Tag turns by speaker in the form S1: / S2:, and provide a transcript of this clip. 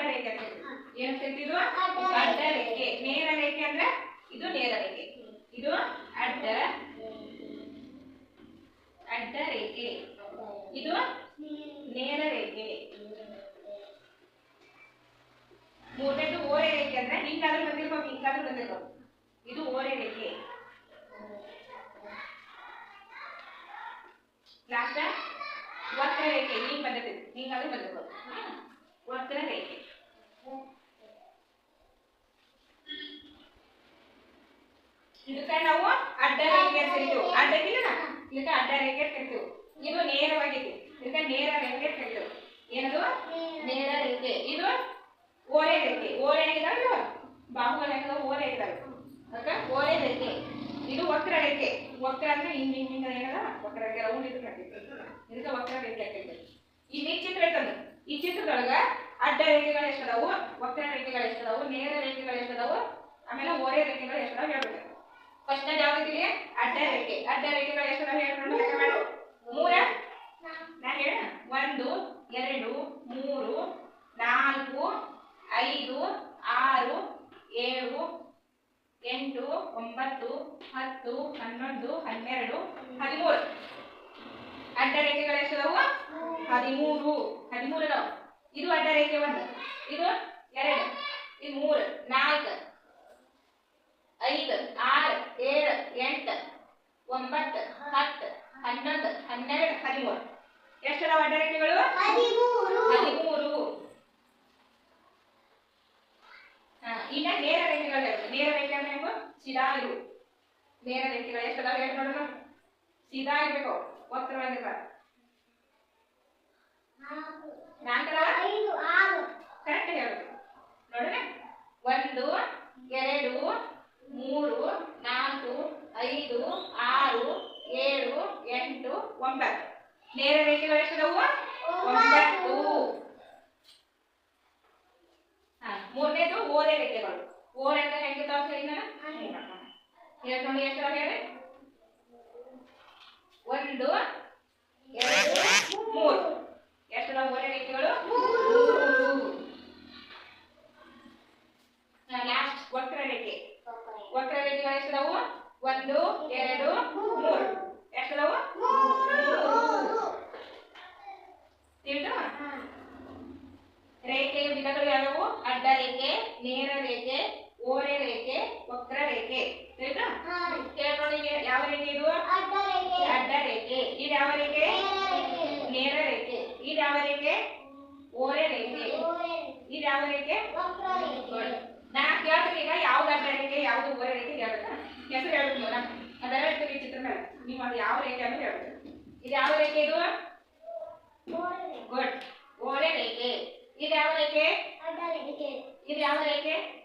S1: ಅಡ್ಡರೇಖೆ ಇದು ಅಡ್ಡ ಅಡ್ಡರೇಖೆ ನೇರ ರೇಖೆ ಅಂದ್ರೆ ಇದು ನೇರ ರೇಖೆ ಇದು ಅಡ್ಡ ಅಡ್ಡ ರೇಖೆ ಇದು ನೇರ ರೇಖೆ ಮೂರನೇದು ಓರೆ ರೇಖೆ ಅಂದ್ರೆ ಹಿಂಗಾದ್ರೂ ಬಂದಿರ್ಬೇಕು ಹಿಂಗಾದ್ರೂ ಬಂದಿರ್ಬೇಕು ಇದು ಓರೆ ರೇಖೆ ಲಾಸ್ಟ ವಕ್ರ ರೇಖೆ ಹಿಂಗ್ ಬಂದಿರ್ಬೇಕು ಹಿಂಗಾದ್ರೂ ಬಂದಿರ್ಬೇಕು ವಕ್ರ ರೇಖೆ ಅಡ್ಡಗಿಲ್ಲ ಇದಕ್ಕೆ ಅಡ್ಡ ರೇಖೆ ಕಟ್ಟಿವು ಇದು ನೇರವಾಗಿದೆ ಇದಕ್ಕೆ ನೇರ ರೇಖೆ ಕಟ್ಟಿವು ಏನದು ನೇರ ರೇಖೆ ಇದು ಓರೆ ರೇಖೆ ಓರೆ ಆಗಿದಾವಲ್ಲ ಬಾಹುಗಳ ಹಾಕಿದ ಓರೆ ಇದ್ದಾವೆ ಅದಕ್ಕೆ ಓರೆ ರೇಖೆ ಇದು ವಕ್ರ ರೇಖೆ ವಕ್ರ ಅಂದ್ರೆ ಹಿಂಗ್ ಹಿಂಗ್ ಹಿಂಗ ಏನದ ವಕ್ರ ರೇಖೆ ರೌಂಡ್ ಇದು ಕಟ್ಟಿತ್ತು ಇದಕ್ಕೆ ವಕ್ರ ರೇಖೆ ಕಟ್ಟಿತ್ತು ಈಗ ಈ ಚಿತ್ರ ಐತಂದ್ರೆ ಈ ಚಿತ್ರದೊಳಗ ಅಡ್ಡ ರೇಖೆಗಳು ಎಷ್ಟದಾವು ವಕ್ರ ರೇಖೆಗಳು ಎಷ್ಟದಾವು ನೇರ ರೇಖೆಗಳು ಎಷ್ಟದಾವು ಆಮೇಲೆ ಓರೆ ರೇಖೆಗಳು ಎಷ್ಟದಾವು ಹೇಳ್ಬೇಕು ಫಸ್ಟ್ನೇದು ಯಾವ್ದು ಅಡ್ಡ ರೇಖೆ ಅಡ್ಡ ರೇಖೆಗಳು ಎಷ್ಟು ಹೇಳ್ಕೊಂಡು ಮೂರ ನಾ ಹೇಳ ಒಂದು ಎರಡು ಮೂರು ನಾಲ್ಕು ಐದು ಆರು ಏಳು ಎಂಟು ಒಂಬತ್ತು ಹತ್ತು ಹನ್ನೊಂದು ಹನ್ನೆರಡು ಹದಿಮೂರು ಅಡ್ಡ ರೇಖೆಗಳು ಎಷ್ಟದವು ಹದಿಮೂರು ಹದಿಮೂರು ಇದಾವೆ ಇದು ಅಡ್ಡ ರೇಖೆ ಒಂದು ಇದು ಎರಡು ಇದು ಮೂರು ನಾಲ್ಕು ಐದು ಆರು ಏಳು ಒಂಬತ್ತು ಹತ್ತು ಹನ್ನೊಂದು ಹನ್ನೆರಡು ಹದಿಮೂರು ಎಷ್ಟರ ಅಡ್ಡ ರೇಖೆಗಳು ಹದಿಮೂರು ಈಗ ನೇರ ರೇಖೆಗಳು ನೇರ ರೇಖೆ ಅಂದ್ರೆ ಹೆಂಗು ಸೀದಾ ಇವು ನೇರ ರೇಖೆಗಳು ಎಷ್ಟು ಅದಾವೆ ಹೇಳಿ ನೋಡೋಣ ಸಿದಾ ಇರ್ಬೇಕು ಒತ್ತರವಾಗಿರ್ಬ ನಾಲ್ಕರ ಕರೆಕ್ಟ್ ಒಂದು ಎರಡು ನೇರ ರೇಖೆಗಳು ಎಷ್ಟಿದವು
S2: ಒಂಬತ್ತು
S1: ಮೂರನೇದು ಓರೆ ರೇಖೆಗಳು ಓರೆ ಅಂತ ಹೆಂಗಿದಾವ
S2: ಹೇಳಿದಾನ
S1: ಎರಡು ನೋಡಿ ಎಷ್ಟಿದಾವ ಹೇಳಿ ಒಂದು ಎರಡು ಮೂರು ಎಷ್ಟಿದಾವ ಓರೆ ರೇಖೆಗಳು ಲಾಸ್ಟ್ ರೇಖೆಗಳು ವಕ್ರರೇಖೆಗಳು ಎಷ್ಟಿದಾವು ಒಂದು ಎರಡು ಮೂರು ಅಡ್ಡ ರೇಖೆ ನೇರ ರೇಖೆ ಓರೆ ರೇಖೆ ವಕ್ರರೇಖೆ ರೇಖೆ ಯಾವ ರೇಖೆ ಇದು ಅಡ್ಡ ರೇಖೆ ಇದು ಯಾವ ರೇಖೆ
S2: ನೇರ ರೇಖೆ
S1: ಇದು ಯಾವ ರೇಖೆ ಓರೆ ರೇಖೆ ಇದು ಯಾವ ರೇಖೆ ನಾ ಕೇಳ್ತೀನಿ ಈಗ ಯಾವ್ದು ರೇಖೆ ಯಾವ್ದು ಓರೆ ರೇಖೆ ಹೇಳ್ಬೇಕಾ ಹೆಸರು ಹೇಳ್ಬೇಕು ಅದರ ಅದೆಲ್ಲ ಚಿತ್ರ ಮೇಲೆ ನೀವು ಅದು ಯಾವ ರೇಖೆ ಅಂತ ಹೇಳ್ಬೇಕು ಇದು ಯಾವ ರೇಖೆ ಇದು ಗುಡ್ ಓರೆ ರೇಖೆ ಇದು ಯಾವ ರೇಖೆ ಎಲ್ಲಿಗೆ ನೀವು ಯಾವ ರೇಖೆ